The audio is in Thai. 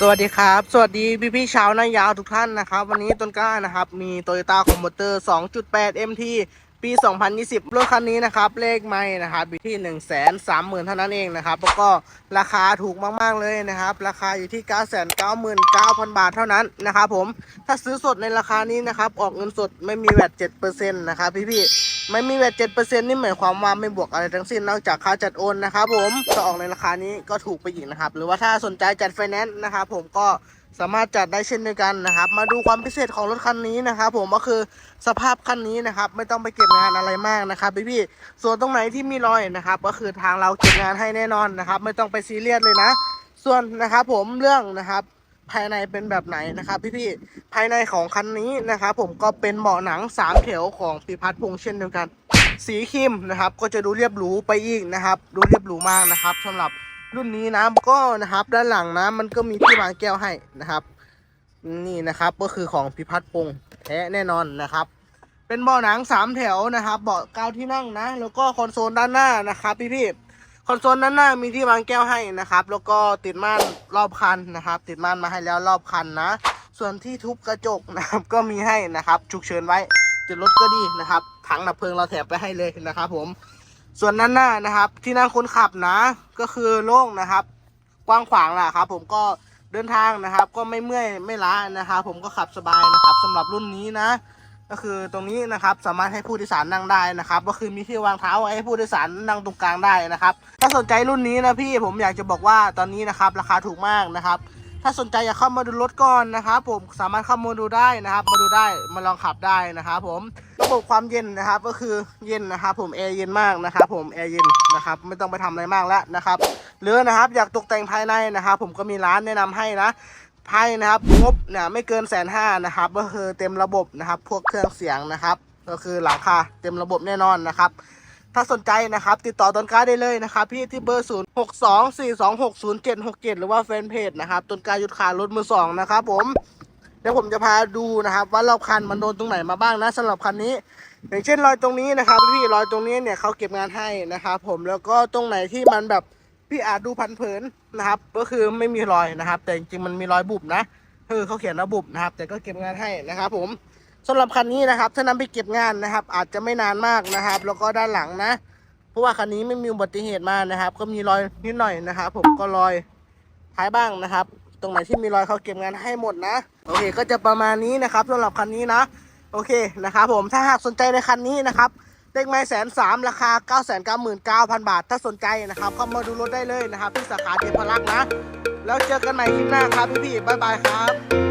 สวัสดีครับ สวัสดีพี่พี่ๆชาวนายาวทุกท่านนะครับ วันนี้ต้นกล้านะครับ มีโตโยต้าคอม m เตอร์2.8 MT ปี 2020 รถคันนี้นะครับ เลขไม่นะครับอยู่ที่ 1 3 0 0 0 0 เท่านั้นเองนะครับ แล้วก็ราคาถูกมาก ๆ เลยนะครับ ราคาอยู่ที่ 999,000 บาทเท่านั้นนะครับผม ถ้าซื้อสดในราคานี้นะครับ ออกเงินสดไม่มีแวด7%นะครับพี่พี่ๆไม่มีแวด7%นี่หมายความว่าไม่บวกอะไรทั้งสิ้นนอกจากค่าจัดโอนนะครับผมจะออกในราคานี้ก็ถูกไปอีกนะครับ หรือว่าถ้าสนใจจัดไฟแนนซ์นะครับผมก็สามารถจัดได้เช่นเดียวกันนะครับ มาดูความพิเศษของรถคันนี้นะครับผมก็คือสภาพคันนี้นะครับไม่ต้องไปเก็บงานอะไรมากนะครับพี่พี่ส่วนตรงไหนที่มีรอยนะครับ ก็คือทางเราเก็บงานให้แน่นอนนะครับ ไม่ต้องไปซีเรียสเลยนะ ส่วนนะครับผมเรื่องนะครับภายในเป็นแบบไหนนะครับพี่ๆภายในของคันนี้นะครับผมก็เป็นเบาะหนังสามแถวของพิพัฒน์พงษ์เช่นเดียวกัน สีครีมนะครับก็จะดูเรียบหรูไปอีกนะครับ ดูเรียบหรูมากนะครับสำหรับ รุ่นนี้นะก็นะครับด้านหลังนะ มันก็มีที่วางแก้วให้นะครับ นี่นะครับก็คือของพิพัฒน์พงษ์แท้แน่นอนนะครับ เป็นเบาะหนังสามแถวนะครับเบาะเก้าที่นั่งนะ แล้วก็คอนโซลด้านหน้านะครับ พี่ๆคอนโซลด้านหน้ามีที่วางแก้วให้นะครับ แล้วก็ติดม่านรอบคันนะครับ ติดม่านมาให้แล้วรอบคันนะ ส่วนที่ทุบกระจกนะครับก็มีให้นะครับฉุกเฉินไว้ติดรถก็ดีนะครับถังดับเพลิงเราแถมไปให้เลยนะครับ ผม ส่วนด้านหน้านะครับ ที่นั่งคนขับนะ ก็คือโล่งนะครับ กว้างขวางแหละครับ ผมก็เดินทางนะครับ ก็ไม่เมื่อยไม่ล้านะครับผมก็ขับสบายนะครับสำหรับรุ่นนี้นะ ก็คือตรงนี้นะครับสามารถให้ผู้โดยสารนั่งได้นะครับ ก็คือมีที่วางเท้าให้ผู้โดยสารนั่งตรงกลางได้นะครับ ถ้าสนใจรุ่นนี้นะพี่ผมอยากจะบอกว่าตอนนี้นะครับ ราคาถูกมากนะครับถ้าสนใจอยากเข้ามาดูรถก่อนนะครับผมสามารถเข้ามาดูได้นะครับ มาดูได้มาลองขับได้นะครับผม ระบบความเย็นนะครับก็คือเย็นนะครับผมแอร์เย็นมากนะครับผมแอร์เย็นนะครับไม่ต้องไปทำอะไรมากแล้วนะครับหรือนะครับอยากตกแต่งภายในนะครับผมก็มีร้านแนะนำให้นะไพ่นะครับงบเนี่ยไม่เกินแสนห้านะครับก็คือเต็มระบบนะครับพวกเครื่องเสียงนะครับ ก็คือหลังคาเต็มระบบแน่นอนนะครับถ้าสนใจนะครับ ติดต่อต้นกล้าได้เลยนะครับ พี่ที่เบอร์ 0 6 2 4 2 6 0 7 6 7 หรือว่าแฟนเพจนะครับต้นกล้าหยุดขายรถมือสองนะครับผม เดี๋ยวผมจะพาดูนะครับ ว่ารอบคันมันโดนตรงไหนมาบ้างนะสำหรับคันนี้ อย่างเช่นรอยตรงนี้นะครับพี่รอยตรงนี้เนี่ยเขาเก็บงานให้นะครับผมแล้วก็ตรงไหนที่มันแบบพี่อาจดูพันเผินนะครับ ก็คือไม่มีรอยนะครับ แต่จริงๆมันมีรอยบุบนะเออเขาเขียนระบุบนะครับ แต่ก็เก็บงานให้นะครับ ผมสำหรับคันนี้นะครับ ถ้านำไปเก็บงานนะครับ อาจจะไม่นานมากนะครับ แล้วก็ด้านหลังนะ เพราะว่าคันนี้ไม่มีอุบัติเหตุมานะครับ ก็มีรอยนิดหน่อยนะครับ ผมก็รอยท้ายบ้างนะครับ ตรงไหนที่มีรอยเขาเก็บงานให้หมดนะ โอเค ก็จะประมาณนี้นะครับสำหรับคันนี้นะ โอเคนะครับผมถ้าหากสนใจในคันนี้นะครับเลขไม้แสนสามราคา 9 9 9 9 0 0 0 บาท ถ้าสนใจนะครับเข้ามาดูรถได้เลยนะครับที่สาขาเทพรักษ์นะ แล้วเจอกันใหม่คลิปหน้าครับพี่ๆบ๊ายบายครับ